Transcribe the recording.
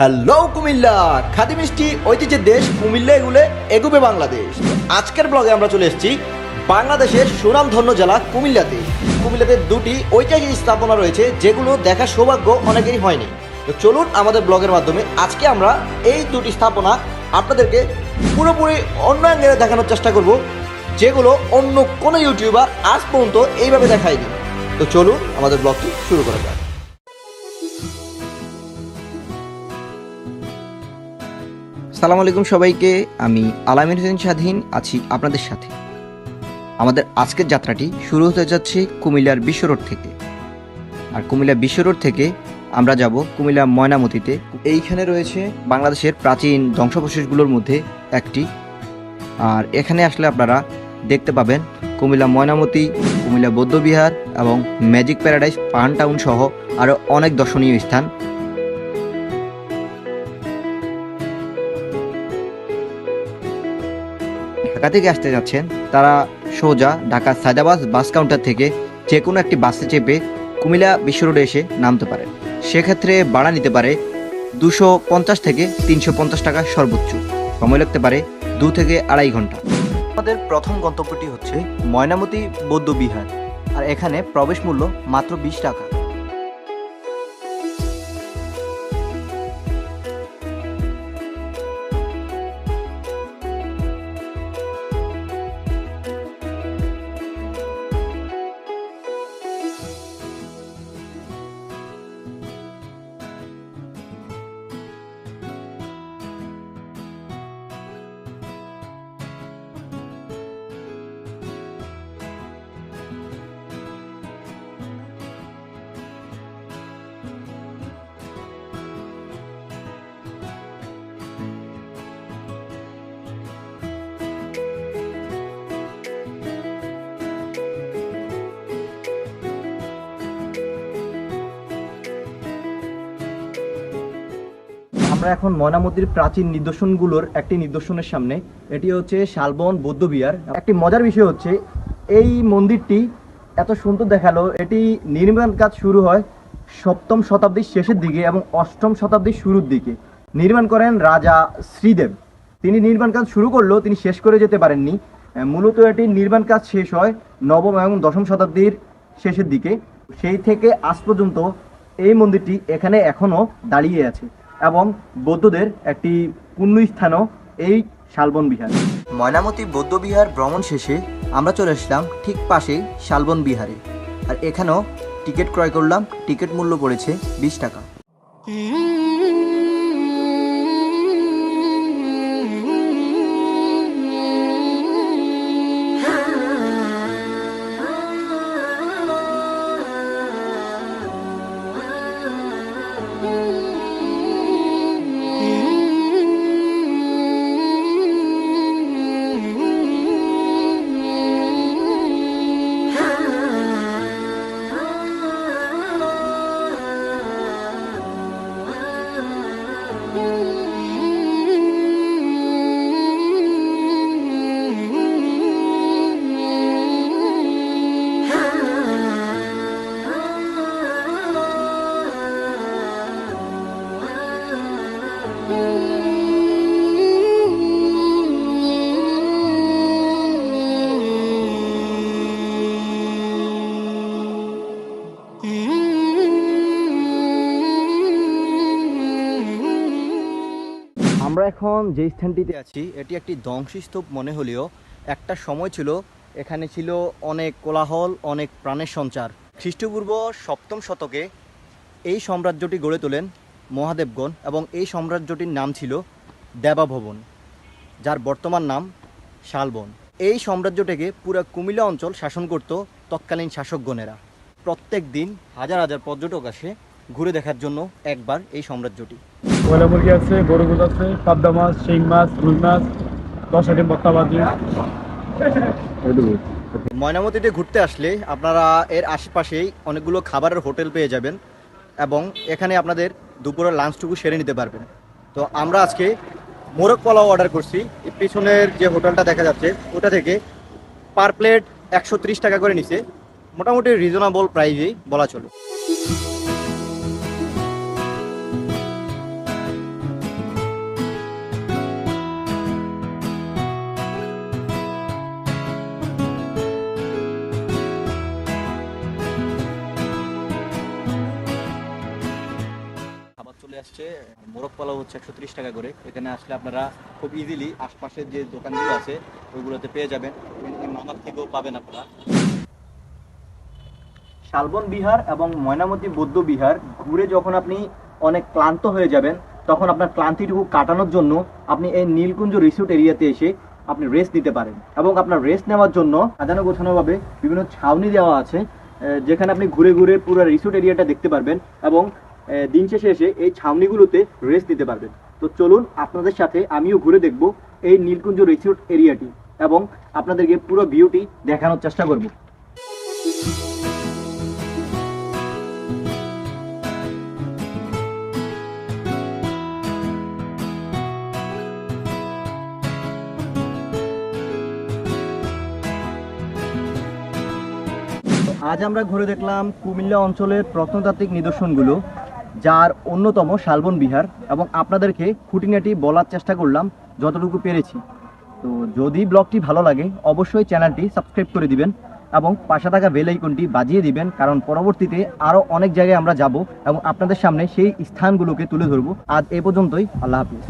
Hello Comilla, khadi মিষ্টি, ঐতিহ্যের দেশ কুমিল্লা এগুলে এগুবে বাংলাদেশ। আজকের ব্লগে আমরা চলে এসেছি বাংলাদেশের সুনামধন্য জেলা কুমিল্লাতে। কুমিল্লাতে দুটি ঐতিহাসিক স্থাপনা রয়েছে যেগুলো দেখার সৌভাগ্য অনেকেরই হয়নি। তো চলুন আমাদের ব্লগের মাধ্যমে আজকে আমরা এই দুটি স্থাপনা আপনাদেরকে পুরোপুরি অন্য অ্যাঙ্গেলে দেখানোর চেষ্টা করব, যেগুলো অন্য কোনো ইউটিউবার আজ পর্যন্ত এইভাবে দেখায়নি। তো চলুন আমাদের ব্লগটি শুরু করা যাক। সালাম আলাইকুম সবাইকে। আমি আলামিন হোসেন স্বাধীন, আছি আপনাদের সাথে। আমাদের আজকের যাত্রাটি শুরু হতে যাচ্ছে কুমিল্লার বিশ্ব রোড থেকে। আর কুমিল্লা বিশ্ব রোড থেকে আমরা যাব কুমিল্লা ময়নামতিতে। এইখানে রয়েছে বাংলাদেশের প্রাচীন ধ্বংসাবশেষগুলোর মধ্যে একটি। আর এখানে আসলে আপনারা দেখতে পাবেন কুমিল্লা ময়নামতি, কুমিল্লা বৌদ্ধবিহার এবং ম্যাজিক প্যারাডাইস পান টাউন সহ আরও অনেক দর্শনীয় স্থান। ঢাকা থেকে আসতে যাচ্ছেন, তারা সোজা ঢাকা সায়দাবাদ বাস কাউন্টার থেকে যে কোনো একটি বাসে চেপে কুমিল্লা বিশ্ব রোডে এসে নামতে পারেন। সেক্ষেত্রে ভাড়া নিতে পারে দুশো পঞ্চাশ থেকে তিনশো পঞ্চাশ টাকা সর্বোচ্চ। সময় লাগতে পারে দু থেকে আড়াই ঘণ্টা। আমাদের প্রথম গন্তব্যটি হচ্ছে ময়নামতি বৌদ্ধ বিহার আর এখানে প্রবেশ মূল্য মাত্র বিশ টাকা। আমরা এখন ময়নামতির প্রাচীন নিদর্শনগুলোর একটি নিদর্শনের সামনে। এটি হচ্ছে শালবন বৌদ্ধবিহার একটি মজার বিষয় হচ্ছে, এই মন্দিরটি এত সুন্দর দেখাল। এটি নির্মাণ কাজ শুরু হয় সপ্তম শতাব্দীর শেষের দিকে এবং অষ্টম শতাব্দীর শুরুর দিকে। নির্মাণ করেন রাজা শ্রীদেব। তিনি নির্মাণ কাজ শুরু করলেও তিনি শেষ করে যেতে পারেননি। মূলত এটি নির্মাণ কাজ শেষ হয় নবম এবং দশম শতাব্দীর শেষের দিকে। সেই থেকে আজ পর্যন্ত এই মন্দিরটি এখানে এখনও দাঁড়িয়ে আছে। এবং বৌদ্ধদের একটি পুণ্যস্থানও এই শালবন বিহার ময়নামতি বৌদ্ধ বিহার ভ্রমণ শেষে আমরা চলে আসলাম ঠিক পাশেই শালবন বিহারে আর এখানেও টিকিট ক্রয় করলাম টিকিট মূল্য পড়েছে বিশ টাকা। আমরা এখন যে স্থানটিতে আছি, এটি একটি ধ্বংসস্তূপ মনে হলেও একটা সময় ছিল, এখানে ছিল অনেক কোলাহল, অনেক প্রাণের সঞ্চার। খ্রিস্টপূর্ব সপ্তম শতকে এই সাম্রাজ্যটি গড়ে তোলেন মহাদেবগণ এবং এই সাম্রাজ্যটির নাম ছিল দেবাভবন, যার বর্তমান নাম শালবন। এই সাম্রাজ্যটিকে পুরো কুমিল্লা অঞ্চল শাসন করত তৎকালীন শাসকগণেরা। প্রত্যেক দিন হাজার হাজার পর্যটক আসে ঘুরে দেখার জন্য একবার এই সাম্রাজ্যটি। কয়লা মুরগি আছে, গরু দুধ আছে, পাবদা মাছ, শিং মাছ, রুই মাছ, দশ আইটেম ভর্তা বাজি। ময়নামতিতে ঘুরতে আসলে আপনারা এর আশেপাশেই অনেকগুলো খাবারের হোটেল পেয়ে যাবেন এবং এখানে আপনাদের দুপুরের লাঞ্চটুকু সেরে নিতে পারবেন। তো আমরা আজকে মোরগ পোলাও অর্ডার করছি। পিছনের যে হোটেলটা দেখা যাচ্ছে, ওটা থেকে পার প্লেট একশো ত্রিশ টাকা করে নিছে। মোটামুটি রিজনেবল প্রাইজেই বলা চলে। হচ্ছে মোরগ পোলাও হচ্ছে একশো ত্রিশ টাকা করে। এখানে আসলে আপনারা খুব ইজিলি আশপাশের যে দোকানগুলো আছে, ওইগুলোতে পেয়ে যাবেন। মামার থেকেও পাবেন আপনারা। শালবন বিহার এবং ময়নামতি বৌদ্ধ বিহার ঘুরে যখন আপনি অনেক ক্লান্ত হয়ে যাবেন, তখন আপনার ক্লান্তিটুকু কাটানোর জন্য আপনি এই নীলকুঞ্জ রিসোর্ট এরিয়াতে এসে আপনি রেস্ট নিতে পারেন। এবং আপনার রেস্ট নেওয়ার জন্য সাজানো গোছানোভাবে বিভিন্ন ছাউনি দেওয়া আছে যেখানে আপনি ঘুরে ঘুরে পুরো রিসোর্ট এরিয়াটা দেখতে পারবেন এবং দিন শেষে এসে এই ছাউনিগুলোতে রেস্ট নিতে পারবেন। তো চলুন আপনাদের সাথে আমিও ঘুরে দেখব এই নীলকুঞ্জ রিসোর্ট এরিয়াটি এবং আপনাদেরকে পুরো ভিউটি দেখানোর চেষ্টা করব। আজ আমরা ঘুরে দেখলাম কুমিল্লা অঞ্চলের প্রত্নতাত্ত্বিক নিদর্শনগুলো। যার অন্যতম শালবন বিহার এবং আপনাদেরকে খুঁটিনাটি বলার চেষ্টা করলাম, যতটুকু পেরেছি। তো যদি ব্লগটি ভালো লাগে, অবশ্যই চ্যানেলটি সাবস্ক্রাইব করে দিবেন এবং পাশে থাকা বেল আইকনটি বাজিয়ে দিবেন, কারণ পরবর্তীতে আরও অনেক জায়গায় আমরা যাব এবং আপনাদের সামনে সেই স্থানগুলোকে তুলে ধরব। আজ এ পর্যন্তই, আল্লাহ হাফিজ।